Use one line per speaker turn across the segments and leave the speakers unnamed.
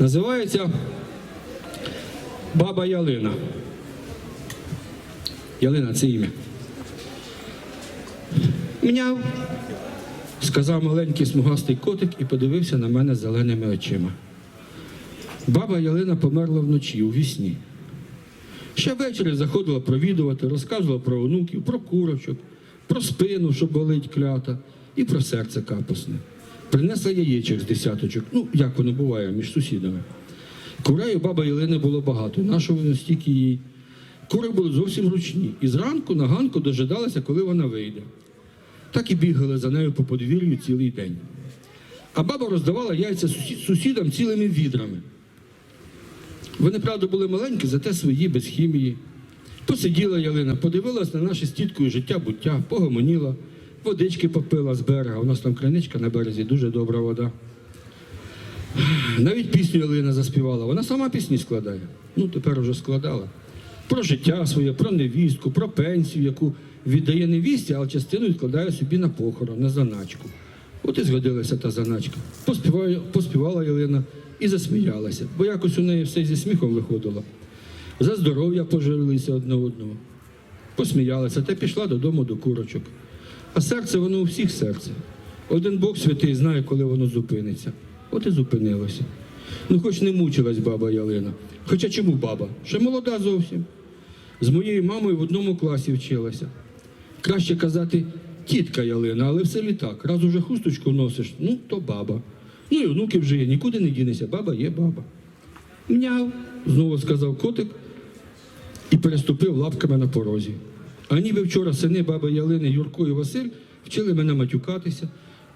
Називається Баба Ялина. Ялина це ім'я. Мяв, сказав маленький смугастий котик і подивився на мене зеленими очима. Баба Ялина померла вночі у вісні. Ще ввечері заходила провідувати, розказувала про онуків, про курочок, про спину, що болить клята, і про серце капусне. Принесла яєчок з десяточок, ну, як воно буває між сусідами. Курей у баби Єлини було багато, нашого воно стільки їй. Кури були зовсім ручні, і зранку на ганку дожидалися, коли вона вийде. Так і бігали за нею по подвір'ю цілий день. А баба роздавала яйця сусідам цілими відрами. Вони, правда, були маленькі, зате свої, без хімії. Посиділа Ялина, подивилась на наше з тіткою життя буття, погомоніла, водички попила з берега. У нас там криничка на березі, дуже добра вода. Навіть пісню Ялина заспівала. Вона сама пісні складає. Ну, тепер вже складала. Про життя своє, про невістку, про пенсію, яку віддає невісті, але частину відкладає собі на похорон, на заначку. От і згодилася та заначка. Поспівала, поспівала Єлина і засміялася, бо якось у неї все зі сміхом виходило. За здоров'я пожалілися одне одного. Посміялася та пішла додому до курочок. А серце воно у всіх серце. Один Бог святий знає, коли воно зупиниться. От і зупинилося. Ну, хоч не мучилась баба Ялина. Хоча чому баба? Ще молода зовсім. З моєю мамою в одному класі вчилася. Краще казати тітка Ялина, але в селі так. Раз уже хусточку носиш, ну то баба. Ну і онуки вже є, нікуди не дінешся. Баба є баба. Мяв, знову сказав котик і переступив лапками на порозі. А ніби вчора сини баби Ялини, Юрко і Василь вчили мене матюкатися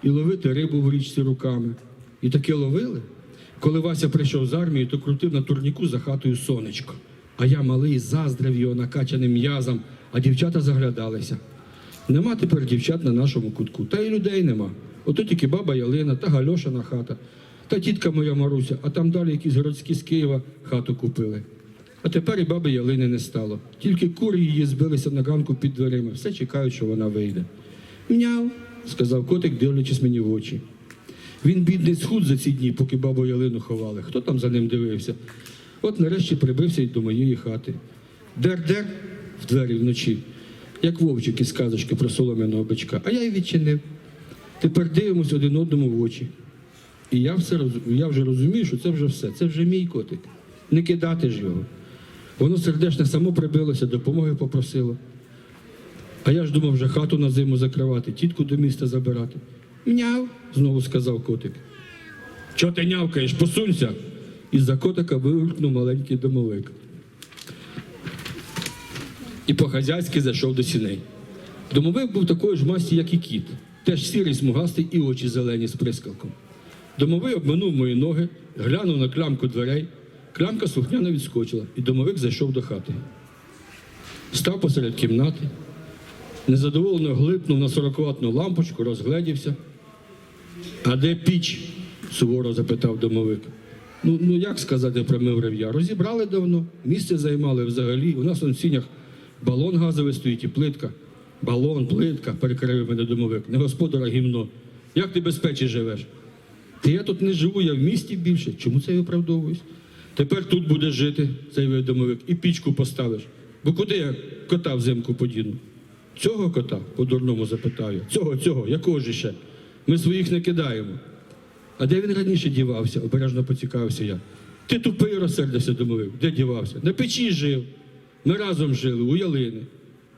і ловити рибу в річці руками. І таке ловили. Коли Вася прийшов з армії, то крутив на турніку за хатою сонечко. А я малий заздрив його накачаним м'язом, а дівчата заглядалися. Нема тепер дівчат на нашому кутку, та й людей нема. Ото тільки баба Ялина та Гальошина хата, та тітка моя Маруся, а там далі якісь городські з Києва хату купили. А тепер і баби Ялини не стало. Тільки кури її збилися на ганку під дверима, все чекають, що вона вийде. Мяв, сказав котик, дивлячись мені в очі. Він бідний схуд за ці дні, поки бабу Ялину ховали. Хто там за ним дивився? От нарешті прибився й до моєї хати. Дер-дер в двері вночі, як вовчик із казочки про солом'яного бичка. А я й відчинив. Тепер дивимось один одному в очі. І я, все я вже розумію, що це вже все. Це вже мій котик. Не кидати ж його. Воно сердечне само прибилося, допомоги попросило. А я ж думав вже хату на зиму закривати, тітку до міста забирати. Мяв, знову сказав котик. Чого ти нявкаєш? Посунься. Із-за котика вигукнув маленький домовик. І по-хазяйськи зайшов до сіней. Домовик був такої ж масті, як і кіт, теж сірий, смугастий і очі зелені з прискалком. Домовий обминув мої ноги, глянув на клямку дверей. Клямка слухняно відскочила, і домовик зайшов до хати. Став посеред кімнати, незадоволено глипнув на сорокватну лампочку, розгледівся. А де піч? суворо запитав домовик. Ну, ну як сказати, промив я. Розібрали давно, місце займали взагалі. У нас он в сінях балон газовий стоїть і плитка. Балон, плитка, перекривив мене домовик. Не господара гімно. Як ти без печі живеш? Та я тут не живу, я в місті більше. Чому це я виправдовуюсь? Тепер тут будеш жити, заявив домовик, і пічку поставиш. Бо куди я кота взимку подіну? Цього кота? по-дурному запитаю. Цього, цього, якого ж ще? Ми своїх не кидаємо. А де він раніше дівався? обережно поцікавився я. Ти тупий розсердився, домовик. Де дівався? На печі жив. Ми разом жили, у ялини.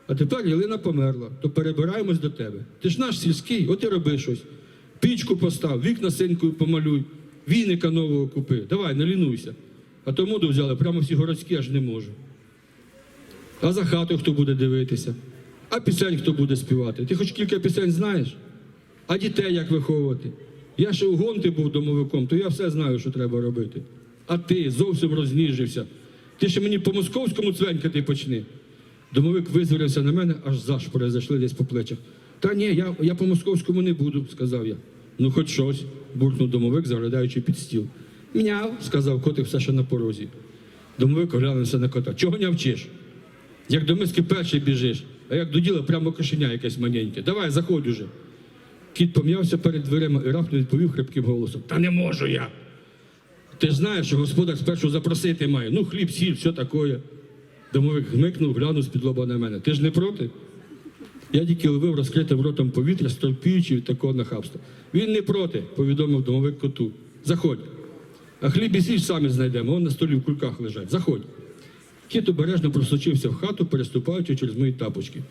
А тепер ялина померла, то перебираємось до тебе. Ти ж наш сільський, от і роби щось. Пічку постав, вікна синькою помалюй, віника нового купи. Давай, не лінуйся. А то моду взяли, прямо всі городські аж не можу. А за хатою хто буде дивитися? А пісень хто буде співати? Ти хоч кілька пісень знаєш? А дітей як виховувати? Я ще у гонти був домовиком, то я все знаю, що треба робити. А ти зовсім розніжився. Ти ще мені по московському цвенькати почни. Домовик визволився на мене, аж зашпори зайшли десь по плечах. Та ні, я, я по московському не буду, сказав я. Ну, хоч щось, буркнув домовик, заглядаючи під стіл. Мяв, сказав котик все ще на порозі. Домовик оглянувся на кота. Чого не вчиш? Як до миски перший біжиш, а як до діла прямо кошеня якесь маленьке. Давай, заходь уже. Кіт пом'явся перед дверима і раптом відповів хрипким голосом: Та не можу я. Ти знаєш, що господар спершу запросити має. Ну, хліб, сіль, що таке. Домовик гмикнув, глянув з-під лоба на мене. Ти ж не проти? Я тільки ловив розкритим ротом повітря, стропіючи від такого нахабства. Він не проти, повідомив домовик коту. Заходь. Хліб і сіль самі знайдемо, вон на столі в кульках лежать. Заходь. Кіт обережно просочився в хату, переступаючи через мої тапочки.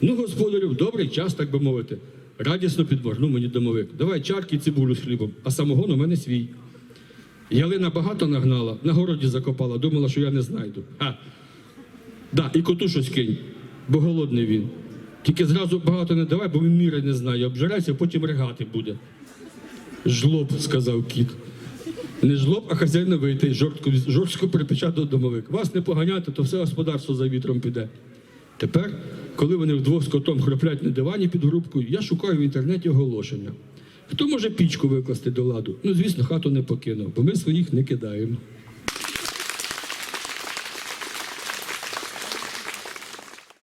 Ну, господарю, в добрий час, так би мовити. Радісно підморгнув мені домовик. Давай чарки і цибулю з хлібом, а самогон у мене свій. Ялина багато нагнала, на городі закопала, думала, що я не знайду. А, да, і коту щось кинь, бо голодний він. Тільки зразу багато не давай, бо він міри не знає. Обжирається, потім ригати буде. Жлоб, сказав кіт. Не жлоб, а хазяйновитий, жорстко, жорстко до домовик. Вас не поганяти, то все господарство за вітром піде. Тепер, коли вони вдвох з котом хроплять на дивані під грубкою, я шукаю в інтернеті оголошення. Хто може пічку викласти до ладу? Ну, звісно, хату не покинув, бо ми своїх не кидаємо.